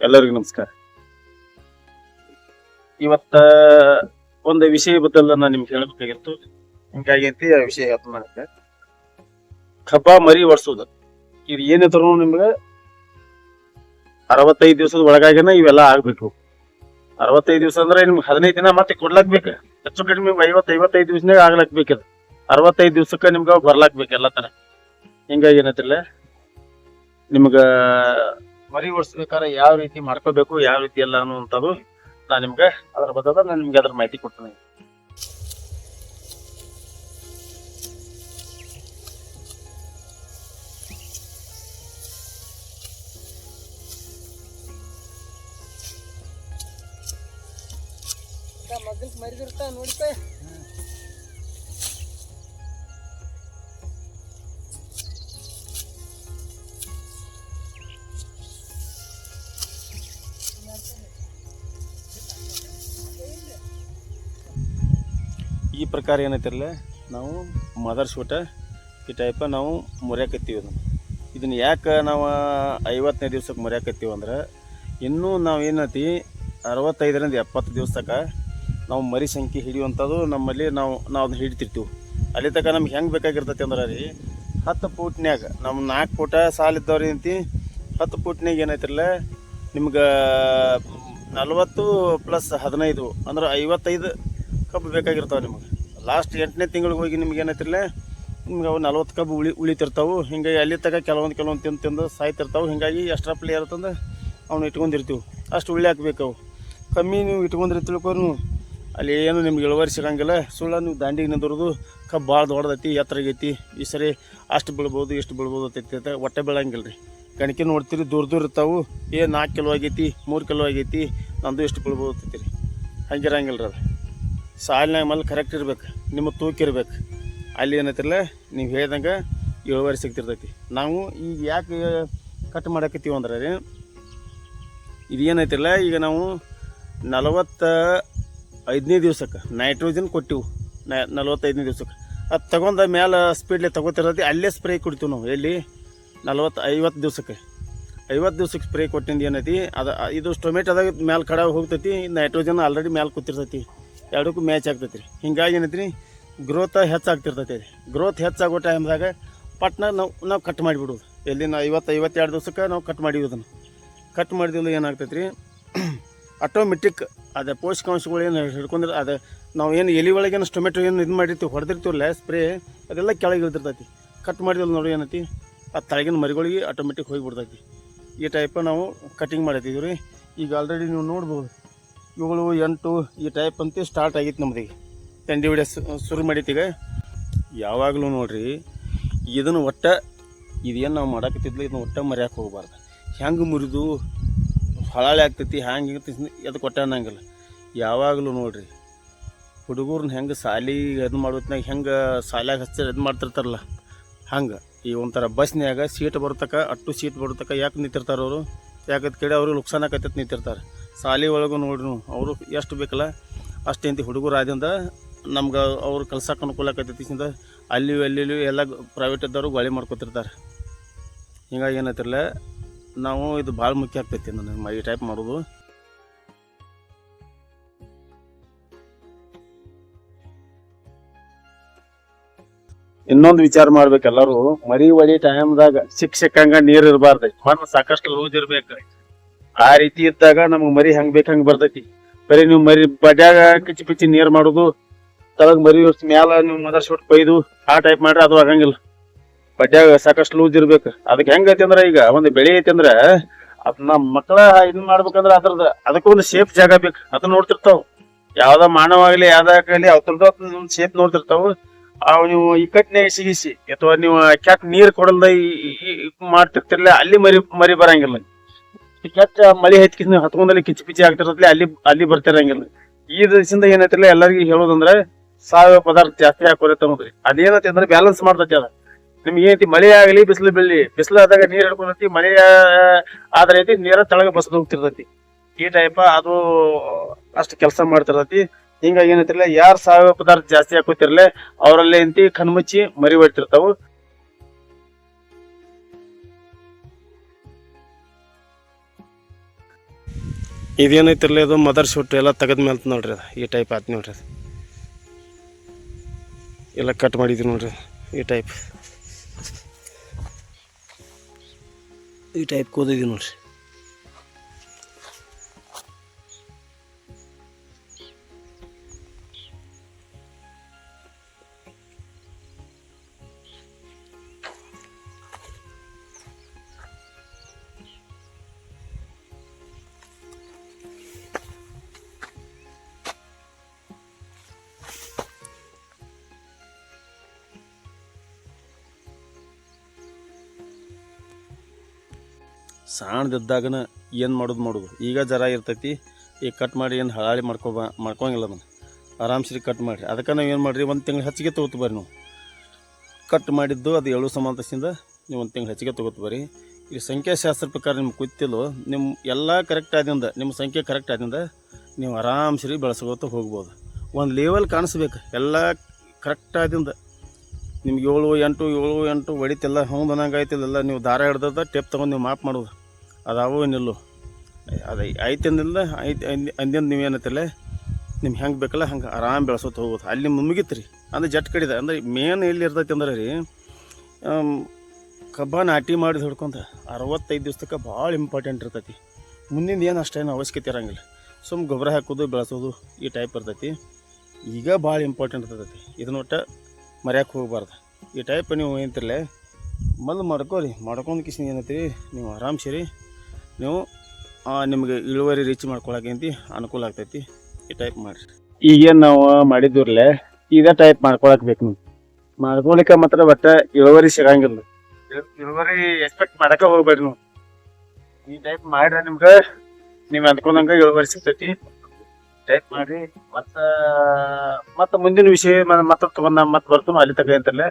ಎಲ್ಲರಿಗೂ ನಮಸ್ಕಾರ. ಇವತ್ತ ಒಂದು ವಿಷಯ ಬದಲ ನಾನು ನಿಮ್ಗೆ ಹೇಳಬೇಕಾಗಿತ್ತು. ಹಿಂಗಾಗೈತಿ ಆ ವಿಷಯ ನನಗೆ. ಕಬ್ಬ ಮರಿ ಒಡ್ಸೋದು ಇದು ಏನಿದ್ರು ನಿಮ್ಗೆ ಅರವತ್ತೈದು ದಿವಸದ ಒಳಗಾಗಿನ ಇವೆಲ್ಲ ಆಗ್ಬೇಕು. ಅರವತ್ತೈದು ದಿವಸ ಅಂದ್ರೆ ನಿಮ್ಗೆ ಹದಿನೈದು ದಿನ ಮತ್ತೆ ಕೊಡ್ಲಾಕ್ ಬೇಕು ಹೆಚ್ಚು ಕಡಿಮೆ ಐವತ್ತು ಐವತ್ತೈದು ದಿವಸನಾಗ ಆಗ್ಲಾಕ್ ಬೇಕದು ಅರವತ್ತೈದು ದಿವಸಕ್ಕೆ ನಿಮ್ಗೆ ಬರ್ಲಾಕ್ ಬೇಕು ಎಲ್ಲ ತರ. ಹಿಂಗಾಗಿ ಏನೈತಿಲ್ಲ ನಿಮ್ಗ ಮರಿ ಓಡಿಸ್ಬೇಕಾದ್ರೆ ಯಾವ ರೀತಿ ಮಾಡ್ಕೋಬೇಕು, ಯಾವ ರೀತಿ ಎಲ್ಲ ಅನ್ನುವಂಥದ್ದು ನಾನು ನಿಮ್ಗೆ ಅದ್ರ ಬದಲಾದ ನಾನು ನಿಮ್ಗೆ ಅದ್ರ ಮಾಹಿತಿ ಕೊಡ್ತೀನಿ. ಮಗಲ್ ಮರಿದಿರ್ತಾ ನೋಡಿಪ ಪ್ರಕಾರ ಏನೈತಿರಲ್ಲ ನಾವು ಮದರ್ ಶೂಟ ಈ ಟೈಪ ನಾವು ಮುರಿಯಾಕತ್ತೀವಿ ಅದನ್ನು. ಇದನ್ನು ಯಾಕೆ ನಾವು ಐವತ್ತನೇ ದಿವ್ಸಕ್ಕೆ ಮುರಿಯಾಕತ್ತೀವಿ ಅಂದ್ರೆ, ಇನ್ನೂ ನಾವು ಏನತಿ, ಅರವತ್ತೈದರಿಂದ ಎಪ್ಪತ್ತು ದಿವ್ಸಕ್ಕೆ ನಾವು ಮರಿ ಸಂಖ್ಯೆ ಹಿಡಿಯುವಂಥದ್ದು ನಮ್ಮಲ್ಲಿ ನಾವು ನಾವು ಅದನ್ನ ಹಿಡಿತಿರ್ತೀವಿ. ಅಲ್ಲಿ ತನಕ ನಮ್ಗೆ ಹೆಂಗೆ ಬೇಕಾಗಿರ್ತೈತಿ ಅಂದ್ರೆ ರೀ, ಹತ್ತು ಫೂಟ್ನ್ಯಾಗ ನಮ್ಮ ನಾಲ್ಕು ಫೂಟ ಸಾಲಿದ್ದವ್ರು ಏನಂತಿ ಹತ್ತು ಫೂಟ್ನ್ಯಾಗ ಏನೈತಿರಲ್ಲ ನಿಮ್ಗೆ ನಲ್ವತ್ತು ಪ್ಲಸ್ ಹದಿನೈದು ಅಂದ್ರೆ ಐವತ್ತೈದು ಕಬ್ಬು ಬೇಕಾಗಿರ್ತಾವೆ ನಿಮಗೆ. ಲಾಸ್ಟ್ ಎಂಟನೇ ತಿಂಗಳಿಗೆ ಹೋಗಿ ನಿಮ್ಗೆ ಏನೈತಿರಲ್ಲ ನಿಮ್ಗೆ ಅವು ನಲ್ವತ್ತು ಕಬ್ಬು ಉಳಿ ಉಳಿತಿರ್ತಾವೆ. ಹಿಂಗಾಗಿ ಅಲ್ಲಿ ತಗ ಕೆಲವೊಂದು ಕೆಲವೊಂದು ತಿಂದು ತಿಂದು ಸಾಯ್ತಿರ್ತಾವೆ. ಹಿಂಗಾಗಿ ಎಕ್ಸ್ಟ್ರಾ ಪ್ಲೇ ಇರ್ತಂದ್ರೆ ಅವ್ನು ಇಟ್ಕೊಂಡಿರ್ತೀವಿ. ಅಷ್ಟು ಉಳಿ ಹಾಕ್ಬೇಕು ಅವು. ಕಮ್ಮಿ ನೀವು ಇಟ್ಕೊಂಡ್ರಿ ತಿಳ್ಕೊರು ಅಲ್ಲಿ ಏನು ನಿಮ್ಗೆ ಇಳುವರಿ ಸಿಗಂಗಿಲ್ಲ. ಸುಳ್ಳ ನೀವು ದಾಂಡಿಗೆ ನಿಂದಿರೋದು. ಕಬ್ಬು ಭಾಳ ದೊಡ್ಡದೈತಿ, ಎತ್ತರ ಆಗೈತಿ. ಈ ಸರಿ ಅಷ್ಟು ಬೀಳ್ಬೋದು ಎಷ್ಟು ಬೀಳ್ಬೋದು ಅಂತೈತಿ ಹೊಟ್ಟೆ ಬೀಳಂಗಿಲ್ಲ ರೀ ಗಣಕಿ ನೋಡ್ತೀರಿ ದೂರ ದೂರ ಇರ್ತಾವು. ಏ ನಾಲ್ಕು ಕಿಲೋ ಆಗೈತಿ, ಮೂರು ಕಿಲೋ ಆಗೈತಿ. ನಂದು ಎಷ್ಟು ಬೀಳ್ಬೋದು ಅಂತೈತಿ ರೀ. ಹಂಗಿರಂಗಿಲ್ಲ ರೀ ಅದು. ಸಾಲಿನಾಗ ಮಲ್ಲಿ ಕರೆಕ್ಟ್ ಇರ್ಬೇಕು, ನಿಮ್ಮ ತೂಕ ಇರ್ಬೇಕು. ಅಲ್ಲಿ ಏನೈತಿರಲ್ಲ ನೀವು ಹೇಳ್ದಂಗೆ ಇಳುವರಿ ಸಿಗ್ತಿರ್ತೈತಿ ನಾವು ಈಗ ಯಾಕೆ ಕಟ್ ಮಾಡಕತ್ತೀವಿ ಅಂದ್ರೆ ರೀ ಇದು ಏನೈತಿರಲ್ಲ ಈಗ ನಾವು ನಲವತ್ತ ಐದನೇ ದಿವ್ಸಕ್ಕೆ ನೈಟ್ರೋಜನ್ ಕೊಟ್ಟಿವು. ನಲವತ್ತೈದನೇ ದಿವ್ಸಕ್ಕೆ. ಅದು ತಗೊಂಡ ಮೇಲೆ ಸ್ಪೀಡ್ಲೆ ತಗೋತಿರ್ತೈತಿ, ಅಲ್ಲೇ ಸ್ಪ್ರೇ ಕೊಡ್ತೀವಿ ನಾವು, ಎಲ್ಲಿ? ನಲವತ್ತು ಐವತ್ತು ದಿವ್ಸಕ್ಕೆ. ಐವತ್ತು ದಿವ್ಸಕ್ಕೆ ಸ್ಪ್ರೇ ಕೊಟ್ಟಿಂದ ಏನೈತಿ, ಅದು, ಇದು ಟೊಮೆಟೊದಾಗ ಮೇಲೆ ಕಡ ಹೋಗ್ತೈತಿ ನೈಟ್ರೋಜನ್ ಆಲ್ರೆಡಿ ಮೇಲೆ ಕೂತಿರ್ತೈತಿ. ಎರಡಕ್ಕೂ ಮ್ಯಾಚ್ ಆಗ್ತೈತಿ ರೀ ಹಿಂಗಾಗಿ ಏನೈತಿ ರೀ ಗ್ರೋತ್ ಹೆಚ್ಚಾಗ್ತಿರ್ತೈತೆ. ರೀ ಗ್ರೋತ್ ಹೆಚ್ಚಾಗೋ ಟೈಮ್ದಾಗ ಪಟ್ನ ನಾವು ನಾವು ಕಟ್ ಮಾಡಿಬಿಡೋದು. ಎಲ್ಲಿ ನಾವು ಐವತ್ತು, ಐವತ್ತೆರಡು ದಿವ್ಸಕ್ಕೆ ನಾವು ಕಟ್ ಮಾಡಿವಿ ಅದನ್ನು ಕಟ್ ಮಾಡಿದಿಲ್ಲ ಏನಾಗ್ತೈತ್ರಿ ರೀ ಆಟೋಮೆಟಿಕ್ ಅದೇ ಪೋಷಕಾಂಶಗಳು ಏನು ಹಿಡ್ಕೊಂಡ್ರೆ ಅದು, ನಾವು ಏನು ಎಲಿ ಒಳಗೇನು ಟೊಮೆಟೊ ಏನು ಇದು ಮಾಡಿರ್ತೀವಿ, ಹೊಡೆದಿರ್ತೀವಲ್ಲ ಸ್ಪ್ರೇ ಅದೆಲ್ಲ ಕೆಳಗೆ ಇಳ್ದಿರ್ತೈತಿ. ಕಟ್ ಮಾಡಿದಿಲ್ಲ ನೋಡಿ ಏನೈತಿ, ಆ ತಳಗಿನ ಮರಿಗಳಿಗೆ ಆಟೋಮೆಟಿಕ್ ಹೋಗಿಬಿಡ್ತೈತಿ. ಈ ಟೈಪ ನಾವು ಕಟಿಂಗ್ ಮಾಡತ್ತಿದ್ದೀವಿ ರೀ ಈಗ ಆಲ್ರೆಡಿ ನೀವು ನೋಡ್ಬೋದು. ಇವುಗಳು ಎಂಟು ಈ ಟೈಪ್ ಅಂತ ಸ್ಟಾರ್ಟ್ ಆಗೈತೆ ನಮ್ದು ತಂಡಿ ಹೊಡೆ ಶುರು ಮಾಡೈತೀಗ ಯಾವಾಗಲೂ ನೋಡ್ರಿ, ಇದನ್ನು ಒಟ್ಟ, ಇದೇನು ನಾವು ಮಾಡಕತ್ತಿದ್ಲ, ಇದನ್ನ ಒಟ್ಟ ಮರ್ಯಾಕೆ ಹೋಗಬಾರ್ದು. ಹೆಂಗೆ ಮುರಿದು ಹೊಳಾಳೆ ಆಗ್ತೈತಿ, ಹ್ಯಾಂಗೆ ಇರ್ತೈತಿ ಅದು ಕೊಟ್ಟೆ ಅನ್ನಂಗಿಲ್ಲ. ಯಾವಾಗಲೂ ನೋಡ್ರಿ, ಹುಡುಗರ್ನ ಹೆಂಗೆ ಸಾಲಿ ಇದು ಮಾಡೋತ್ನಾಗ ಹೆಂಗೆ ಸಾಲ್ಯಾಗ ಹಚ್ಚಿ ಇದು ಮಾಡ್ತಿರ್ತಾರಲ್ಲ, ಹಂಗೆ. ಈ ಒಂಥರ ಬಸ್ನ್ಯಾಗ ಸೀಟ್ ಬರ್ತಕ್ಕ, ಅಟ್ಟು ಸೀಟ್ ಬರ್ತಕ್ಕ, ಯಾಕೆ ನಿಂತಿರ್ತಾರೆ ಅವರು? ಯಾಕಂತ ಕೇಳಿ ಅವರು ನುಕ್ಸಾನ ಆಕತ್ತೈತೆ ನಿಂತಿರ್ತಾರೆ. ಸಾಲಿ ಒಳಗೂ ನೋಡ್ರಿ ಅವರು ಎಷ್ಟು ಬೇಕಲ್ಲ, ಅಷ್ಟು ಇಂತಿ ಹುಡುಗರು ಆದಿಂದ ನಮ್ಗೆ ಅವ್ರು ಕಲ್ಸಕ್ಕೆ ಅನುಕೂಲ ಆಕತ್ತೈತಿಂದ ಅಲ್ಲಿ ಅಲ್ಲಿ ಎಲ್ಲ ಪ್ರೈವೇಟ್ ಇದ್ದವರು ಗಾಳಿ ಮಾಡ್ಕೊತಿರ್ತಾರೆ. ಹಿಂಗಾಗಿ ಏನೈತಿರಲ್ಲ ನಾವು ಇದು ಭಾಳ ಮುಖ್ಯ ಆಗ್ತೈತಿ ನನಗೆ ಈ ಟೈಪ್ ಮಾಡೋದು. ಇನ್ನೊಂದು ವಿಚಾರ ಮಾಡ್ಬೇಕು ಎಲ್ಲರೂ. ಮರಿ ಒಡಿ ಟೈಮ್ದಾಗ ಶಿಕ್ಷಕಂಗ ನೀರು ಇರಬಾರ್ದು. ಸಾಕಷ್ಟು ಲೂಸ್ ಇರ್ಬೇಕು. ಆ ರೀತಿ ಇದ್ದಾಗ ನಮ್ಗ್ ಮರಿ ಹಂಗ್ ಬೇಕ್ ಹಂಗ್ ಬರ್ತೈತಿ. ಬರೀ ನೀವು ಮರಿ ಬಡ್ಯಾಗ ಕಿಚಿ ಪಿಚ್ಚಿ ನೀರ್ ಮಾಡುದು, ತಳಗ್ ಮರಿ ಮ್ಯಾಲ ನೀವು ಮದರ್ ಶೂಟ್ ಕೊಯ್ದು, ಆ ಟೈಪ್ ಮಾಡ್ರೆ ಅದು ಆಗಂಗಿಲ್ಲ. ಬಡ್ಯಾಗ ಸಾಕಷ್ಟು ಲೂಸ್ ಇರ್ಬೇಕು. ಅದಕ್ಕೆ ಹೆಂಗೈತಿ ಅಂದ್ರ ಈಗ ಒಂದು ಬೆಳೆ ಐತಿ ಅಂದ್ರ ಅದ್ ನಮ್ ಮಕ್ಳ ಇದನ್ ಮಾಡ್ಬೇಕಂದ್ರ ಅದ್ರದ ಅದಕ್ಕೂ ಒಂದು ಶೇಪ್ ಜಾಗ ಬೇಕು. ಅದನ್ನ ನೋಡ್ತಿರ್ತಾವ. ಯಾವ್ದ ಮಾನವ ಆಗ್ಲಿ ಯಾವ್ದಾಗಲಿ ಅವ್ರದ್ದು ಒಂದು ಶೇಪ್ ನೋಡ್ತಿರ್ತಾವ. ಅವ್ ನೀವು ಇಕ್ಕಟ್ಟನೆ ಸಿಗಿಸಿ ಅಥವಾ ನೀವು ಕೆಟ್ಟ ನೀರ್ ಕೊಡಲ್ದ ಮಾಡ್ತಿರ್ತಿರ್ಲ ಅಲ್ಲಿ ಮರಿ ಮರಿ ಬರಂಗಿಲ್ಲ. ಕೆಟ್ಟ ಮಳೆ ಹೆಚ್ಚಿ ಹತ್ಕೊಂಡಲ್ಲಿ ಕಿಚ್ಚಿ ಪಿಚ್ಚಿ ಆಗ್ತಿರತ್ಲೆ ಅಲ್ಲಿ ಅಲ್ಲಿ ಬರ್ತಿರಂಗಿಲ್ಲ. ಈ ದಿವಸದಿಂದ ಏನೈತಿಲ್ಲ ಎಲ್ಲರಿಗೂ ಹೇಳೋದಂದ್ರೆ ಸಾವಯವ ಪದಾರ್ಥ ಜಾಸ್ತಿ ಹಾಕೋರಿ ತಗೋದ್ರಿ ಅದೇನೈತಿ ಅಂದ್ರೆ ಬ್ಯಾಲೆನ್ಸ್ ಮಾಡ್ತೈತಿ ಅದ. ನಿಮ್ಗೆ ಏನೈತಿ ಮಳೆ ಆಗಲಿ, ಬಿಸಿಲು ಬೆಳ್ಳಿ ಬಿಸಿಲು ಆದಾಗ ನೀರು ಹಿಡ್ಕೊಂಡೈತಿ, ಮಳೆ ಆದ್ರೆ ಐತಿ ನೀರ ತಳಗ ಬಸದ್ ಹೋಗ್ತಿರ್ತೈತಿ. ಈ ಟೈಪ್ ಅದು ಅಷ್ಟು ಕೆಲಸ ಮಾಡ್ತಿರ್ತೈತಿ. ಹಿಂಗಾಗಿ ಏನೈತಿರ್ಲಿಲ್ಲ ಯಾರು ಸಾವಯವ ಪದಾರ್ಥ ಜಾಸ್ತಿ ಹಾಕೋತಿರ್ಲೆ, ಅವರಲ್ಲೇ ಅಂತಿ ಕಣ್ಮುಚ್ಚಿ ಮರಿ ಹೊಡ್ತಿರ್ತಾವು ಇದೇನೈತಿರಲ್ಲ ಅದು ಮದರ್ ಶೂಟ್ ಎಲ್ಲ ತೆಗೆದ ಮೇಲೆ ನೋಡ್ರಿ ಅದು. ಈ ಟೈಪ್ ಆಯ್ತು ನೋಡ್ರಿ ಅದು. ಎಲ್ಲ ಕಟ್ ಮಾಡಿದ್ವಿ ನೋಡ್ರಿ ಈ ಟೈಪ್ ಈ ಟೈಪ್ ಕೂದಿದ್ವಿ ನೋಡ್ರಿ. ಸಣ್ಣದಿದ್ದಾಗನ ಏನು ಮಾಡೋದು ಮಾಡೋದು. ಈಗ ಜರ ಇರ್ತೈತಿ, ಈಗ ಕಟ್ ಮಾಡಿ ಏನು ಹಳಾಳಿ ಮಾಡ್ಕೊಬ ಮಾಡ್ಕೊಂಗಿಲ್ಲ ಅದನ್ನು. ಆರಾಮ್ಸ್ರಿ ಕಟ್ ಮಾಡಿರಿ. ಅದಕ್ಕೆ ನಾವು ಏನು ಮಾಡಿರಿ, ಒಂದು ತಿಂಗಳು ಹೆಚ್ಚಿಗೆ ತೊಗೊತು ಬರ್ರಿ ನೀವು. ಕಟ್ ಮಾಡಿದ್ದು ಅದು ಏಳು ಸಮಾಂತಸಿಂದ ನೀವು ಒಂದು ತಿಂಗಳು ಹೆಚ್ಚಿಗೆ ತೊಗೊತು ಬರ್ರಿ. ಈ ಸಂಖ್ಯಾಶಾಸ್ತ್ರ ಪ್ರಕಾರ ನಿಮ್ಗೆ ಕೂತಿಲ್ಲೋ ನಿಮ್ಮ ಎಲ್ಲ ಕರೆಕ್ಟ್ ಆದಿಂದ ನಿಮ್ಮ ಸಂಖ್ಯೆ ಕರೆಕ್ಟ್ ಆದಿಂದ ನೀವು ಆರಾಮ್ಸ್ರಿ ಬೆಳೆಸ್ಕೋತ ಹೋಗ್ಬೋದು. ಒಂದು ಲೆವೆಲ್ ಕಾಣಿಸ್ಬೇಕು. ಎಲ್ಲ ಕರೆಕ್ಟ್ ಆದಿಂದ. ನಿಮ್ಗೆ ಏಳು ಎಂಟು ಏಳು ಎಂಟು ಹೊಡಿತಿಲ್ಲ ಹೌದು ಅನ್ನಂಗೆ ಆಯ್ತಿಲ್ಲ ನೀವು ದಾರ ಹಿಡ್ದದ ಟೆಪ್ ತೊಗೊಂಡು ನೀವು ಮಾಪ್ ಮಾಡೋದು. ಅದಾವು ಏನಿಲ್ಲೋ. ಅದು ಐತಿ ಅಂದ್ ಅಂದಿಂದ ನೀವು ಏನತ್ತಲ್ಲ ನಿಮ್ಗೆ ಹೆಂಗೆ ಬೇಕಲ್ಲ ಹಂಗೆ ಆರಾಮ್ ಬೆಳೆಸೋತ ಹೋಗೋದು ಅಲ್ಲಿ ಮುಗಿತು ರೀ ಅಂದ್ರೆ ಜಟ್ ಕಡಿದ. ಅಂದ್ರೆ ಮೇನ್ ಎಲ್ಲಿ ಇರ್ತೈತೆ ಅಂದ್ರೆ ರೀ ಕಬ್ಬ ನಾಟಿ ಮಾಡಿದ ಹಿಡ್ಕೊಂತ ಅರವತ್ತೈದು ದಿವ್ಸಕ್ಕೆ ಭಾಳ ಇಂಪಾರ್ಟೆಂಟ್ ಇರ್ತೈತಿ. ಮುಂದಿನ ಏನು ಅಷ್ಟೇನು ಅವಶ್ಯಕತೆ ಇರಂಗಿಲ್ಲ. ಸುಮ್ಮ ಗೊಬ್ಬರ ಹಾಕೋದು, ಬೆಳೆಸೋದು ಈ ಟೈಪ್ ಇರ್ತೈತಿ. ಈಗ ಭಾಳ ಇಂಪಾರ್ಟೆಂಟ್ ಇರ್ತೈತಿ. ಇದನ್ನ ಒಟ್ಟು ಮರ್ಯಾಕೆ ಹೋಗ್ಬಾರ್ದು. ಈ ಟೈಪ್ ನೀವು ಏನಂತಿರಲೇ ಮೊದಲು ಮಾಡ್ಕೋರಿ ಮಾಡ್ಕೊಂಡು ಕಿಸಿನ ಏನತ್ತೀರಿ ನೀವು ಆರಾಮ್ಸಿರಿ. ನೀವು ಆ, ನಿಮಗೆ ಇಳುವರಿ ರೀಚ್ ಮಾಡ್ಕೊಳಕಂತಿ ಅನುಕೂಲ ಆಗ್ತೈತಿ. ಈ ಟೈಪ್ ಮಾಡಿರಿ. ಈಗೇನು ನಾವು ಮಾಡಿದ್ರಲ್ಲೇ ಇದೇ ಟೈಪ್ ಮಾಡ್ಕೊಳಕ್ ಬೇಕು ನೀವು. ಮಾಡ್ಕೊಳಿಕ್ಕೆ ಮಾತ್ರ ಬಟ್ಟೆ ಇಳುವರಿ ಸಿಗಂಗಿಲ್ಲ. ಇಳು- ಇಳುವರಿ ಎಕ್ಸ್ಪೆಕ್ಟ್ ಮಾಡಕ್ಕೆ ಹೋಗ್ಬೇಡ್ರಿ ನೀವು. ಈ ಟೈಪ್ ಮಾಡ್ರೆ ನಿಮ್ಗೆ ನೀವು ಅಂದ್ಕೊಂಡಂಗೆ ಇಳುವರಿ ಸಿಗ್ತೈತಿ. ಟೈಪ್ ಮಾಡಿ ಮತ್ತ ಮತ್ತ ಮುಂದಿನ ವಿಷಯ ಮತ್ತೆ ತಗೊಂಡ ಮತ್ತೆ ಬರ್ತು ಅಲ್ಲಿ ತಗ ಅಂತಲ್ಲ